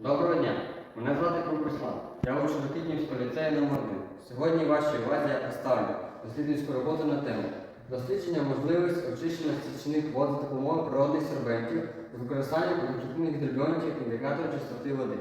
Доброго дня! Мене звати Круг Я учу Рокітнівського ліцею номер 1 Сьогодні в вашій увазі я представлю дослідницьку роботу на тему дослідження можливості очищення стічних вод за допомогою природних сорбентів з використанням конкретних гідробіонів індикаторів чистоти води.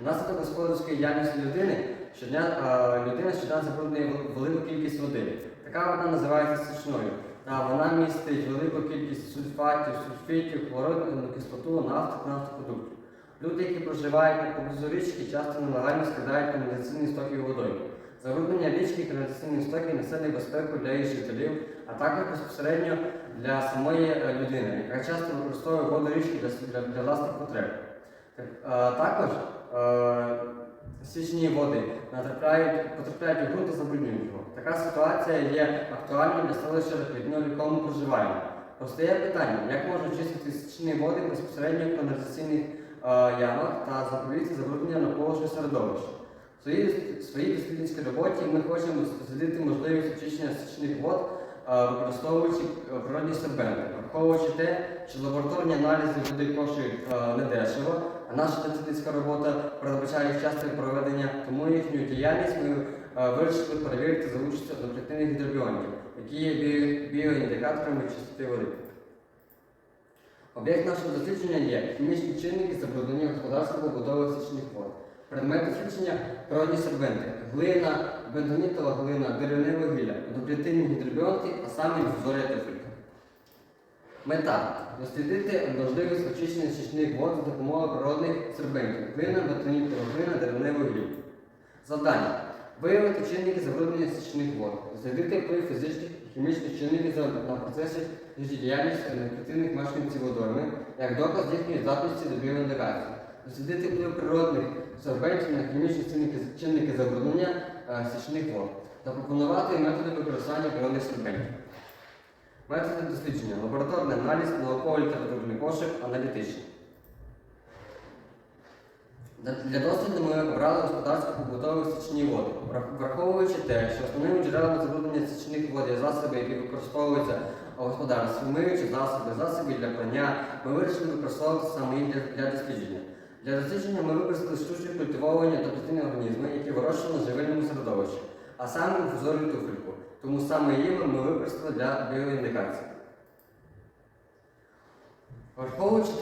Внаслідок господарської діяльності людини щодня а, людина щодня забруднює велику кількість води. Така вода називається стічною. Та вона містить велику кількість сульфатів, сульфітів, хлоридну кислоту, нафту нафтопродуктів. Люди, які проживають на поблизу річки, часто нелегально скидають каналізаційні стоки водою. Забруднення річки і каналізаційних стоків несе небезпеку для її жителів, а також безпосередньо для самої е, людини, яка часто використовує воду річки для, для, для власних потреб. Е, Також е, стічні води натрапляють, потрапляють у ґрунт і забруднюють його. Така ситуація є актуальною для селища Рахідно, в якому проживаємо. Постає питання, як можна очистити стічні води безпосередньо в каналізаційних ямах та запобігти забруднення навколишнього середовища. В своїй, дослідницькій роботі ми хочемо дослідити можливість очищення стічних вод, е, використовуючи е, природні сербенти, враховуючи те, що лабораторні аналізи води коштують е, недешево, а наша дослідницька робота передбачає їх часте проведення, тому їхню діяльність ми е, вирішили перевірити за участю однократинних гідробіонів, які є біоіндикаторами чистоти води. Об'єкт нашого дослідження є хімічні чинники забруднення господарської побудови стічних вод. Предмет дослідження природні сербенти, глина, бензонітова глина, деревне вугілля, однократинні гідробіонти, а саме інфузорія туфелька. Мета дослідити можливість очищення стічних вод за допомогою природних сербентів, глина, бетонітова глина, деревне вугілля. Завдання. Виявити чинники забруднення стічних вод, дослідити вплив фізичних хімічних чинників на процеси життєдіяльності енергетичних мешканців водойми, як доказ їхньої здатності до біоіндикації, дослідити вплив природних сорбентів на хімічні чинники, чинники забруднення е, стічних вод, запропонувати методи використання природних сорбентів. Методи дослідження, лабораторний аналіз, науково-літературний пошук, аналітичний. Для- досліду ми обрали господарську побутову стічні води, враховуючи те, що основними джерелами забруднення стічних вод є засоби, які використовуються у господарстві, миючі засоби, засоби для прання, ми вирішили використовувати саме їх для, для дослідження. Для дослідження ми використали штучні культивовані топлітні організми, які вирощували в живильному середовищі, а саме інфузорію туфельку. Тому саме її ми використали для біоіндикації. Враховуючи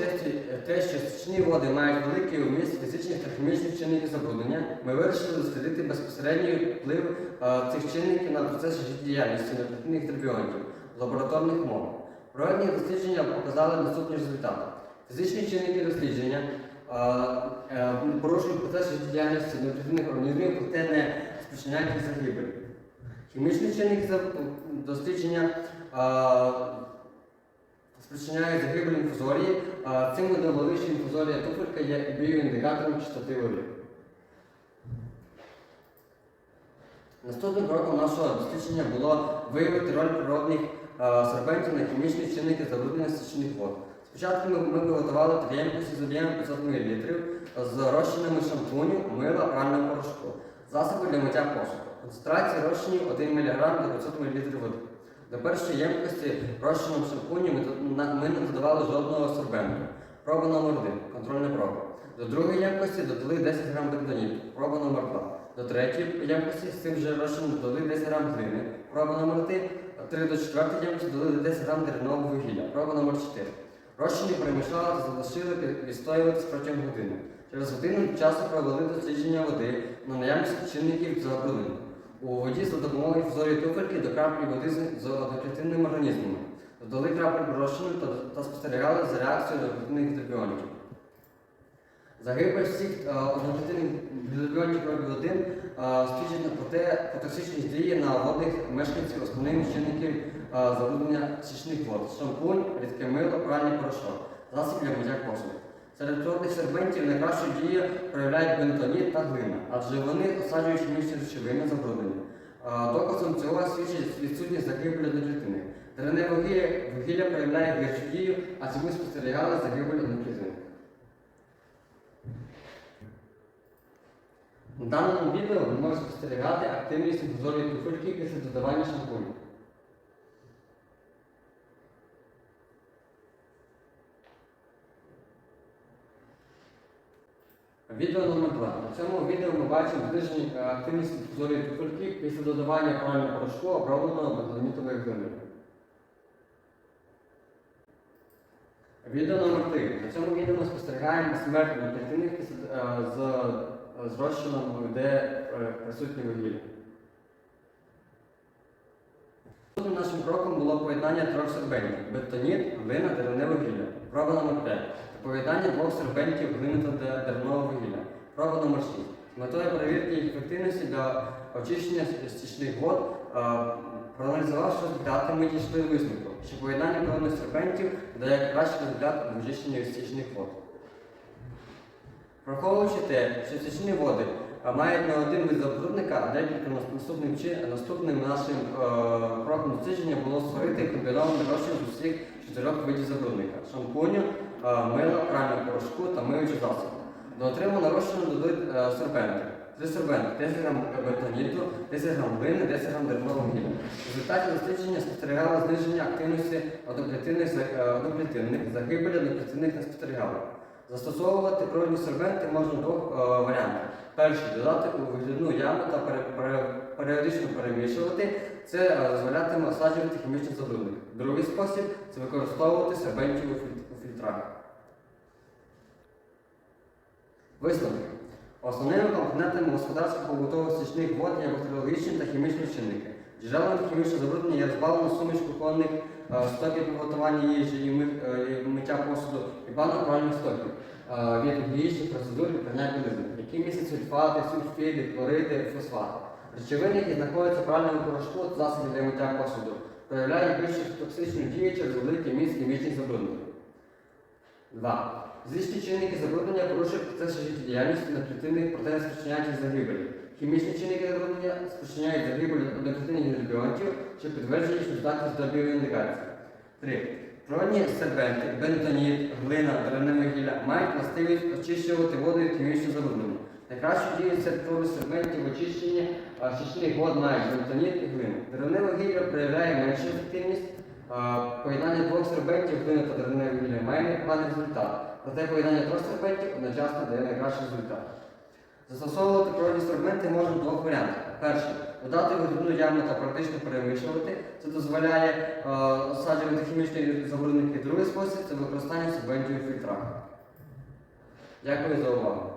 те, що- стічні води мають великий вміст фізичних та хімічних чинників забруднення, ми вирішили дослідити безпосередній вплив е, цих чинників на процес життєдіяльності неплатних гідробіонів в лабораторних умовах. Проведені дослідження показали наступні результати. Фізичні чинники дослідження е, е, порушують процес життєдіяльності неплатних організмів, проте не спричиняють загибель. Хімічні чинники дослідження спричиняє загибель інфузорії. а Цим довели, інфузорія туфелька є біоіндикатором чистоти води. Наступним кроком нашого дослідження було виявити роль природних сорбентів на хімічні чинники забруднення стічних вод. Спочатку ми, ми приготували три ємкості з об'ємом 500 мл з розчинами шампуню, мила, прального порошку, засоби для миття посуду. Концентрація розчинів 1 мг до 500 мл води. До першої ємкості розчином шампуню ми, не додавали жодного сорбенту. Проба номер 1 контрольна проба. До другої ємкості додали 10 г бензоніту, проба номер 2. До третьої ємкості з цим же розчином додали 10 г глини, проба номер 3. 3 до четвертої ємкості додали 10 г деревного вугілля, проба номер 4. Розчини перемішали та залишили відстоюватись протягом години. Через годину часу провели дослідження води на наявність чинників забруднення. У воді за допомогою фізорії туфельки до краплі води з- однократинними організмами. Додали краплю розчину та, та спостерігали за реакцією однократинних гідробіонів. Загибель всіх е, однократинних гідробіонів крові 1 е, свідчить про те, про токсичність дії на водних мешканців основних чинників е, забруднення стічних вод. Шампунь, рідке мило, пральний порошок, засіб для миття посуду. Серед природних сербентів найкращу дію проявляють бентоніт та глина, адже вони осаджують хімічні речовини забруднення. Е, Доказом цього свідчить відсутність загибелі одноклітини. Деревне вугілля, проявляє гіршу дію, а цьому спостерігали загибель. На даному відео ви можете спостерігати активність інфузорії туфельки після додавання шампуню. Відео номер 2. На цьому відео ми бачимо зниження активність зорі туфельки після додавання правильного порошку обробленого бетонітовою глиною. Відео номер 3. На цьому відео ми спостерігаємо смерть клітинах е, з, е, з розчином, де е, присутні вугілля. Наступним нашим кроком було поєднання трьох сербентів – бетоніт, глина, деревне вугілля. Проба номер 5. Поєднання двох сербентів глини та де- деревного вугілля. Проба номер 6. З метою перевірки їх ефективності для очищення стічних вод, е, проаналізувавши результати, ми дійшли висновку, що поєднання певних сербентів дає кращий результат в очищенні стічних вод. Враховуючи те, що стічні води мають не один вид забрудника, а декілька наступним, чи- наступним нашим е, кроком дослідження було створити комбінований розчин з усіх чотирьох видів забрудника шампуню, е, мила, прального порошку та миючих засобів. До отриманого розчину додають е, сербенти. Три сербенти 10 грам бетоніту, 10 грам глини, 10 грам деревного вугілля. В результаті дослідження спостерігало зниження активності одноклітинних, за- одноклітинних загибелі одноклітинних не спостерігало. Застосовувати природні сербенти можна в двох варіантах. Перший додати у виглядну яму та періодично перемішувати. Це е, дозволятиме осаджувати хімічний забрудник. Другий спосіб це використовувати сербентів у фільтрах. Висновки. Основними компонентами господарських побутових стічних вод є бактеріологічні та хімічні чинники. Джерелами хімічного забруднення є розбавлена суміш кухонних е, стоків приготування їжі е, і миття посуду і банок правильних стоків від гігієнічних процедур і прання які містять сульфати, сульфіди, хлориди, фосфати. Речовини, які знаходяться в правильному порошку та засобі для миття посуду, проявляють більш токсичну дію через великий міст хімічних забруднень. 2. Злічні чинники забруднення порушують процес життєдіяльності на проте спричиняють загибелі. Хімічні чинники забруднення спричиняють загибель одноклітинних гідробіонтів, що підтверджують здатність до біоіндикації. 3. Природні сербенти, бентоніт, глина, деревне вугілля мають властивість очищувати воду від хімічного забруднення. Найкращу дію сектору сербентів в очищенні а, стічних вод мають бентоніт і глина. Деревне вугілля проявляє меншу ефективність, Поєднання двох сербентів глини та деревне вугілля має непоганий результат. Проте поєднання трьох сербентів одночасно дає найкращий результат. Застосовувати природні сербенти можна в двох варіантах. Перший додати вигідну яму та практично перемішувати. Це дозволяє е, осаджувати хімічні забрудники. Другий спосіб це використання сербентів фільтра. Дякую за увагу.